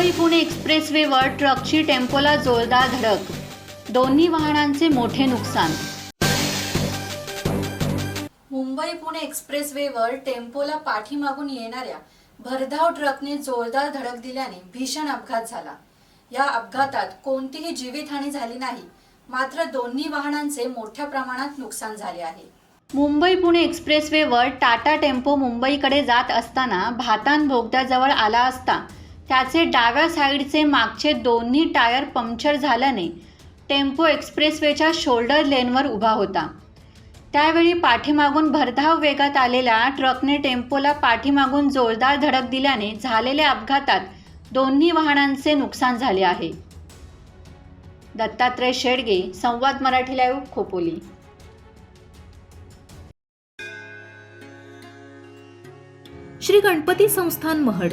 मुंबई पुणे एक्सप्रेसवेवर ट्रकची टेम्पोला जोरदार धडक. दोन्ही वाहनांचे मोठे नुकसान. मुंबई पुणे एक्सप्रेसवेवर टेम्पोला पाठीमागून येणाऱ्या भरधाव ट्रकने जोरदार धडक दिल्याने भीषण अपघात झाला. या अपघातात कोणतीही जीवितहानी झाली नाही मात्र दोन्ही वाहनांचे मोठ्या प्रमाणात नुकसान झाले आहे. मुंबई पुणे एक्सप्रेसवेवर टाटा टेम्पो मुंबईकडे जात असताना भातान बोगद्याजवळ आला असता त्याचे डाव्या साईडचे मागचे दोन्ही टायर पंक्चर झाल्याने टेम्पो एक्सप्रेसवेच्या शोल्डर लेनवर उभा होता. त्यावेळी पाठीमागून भरधाव वेगात आलेल्या ट्रकने टेम्पोला पाठीमागून जोरदार धडक दिल्याने झालेल्या अपघातात दोन्ही वाहनांचे नुकसान झाले आहे. दत्तात्रय शेडगे संवाद मराठी लाईव्ह खोपोली. श्री गणपती संस्थान महड.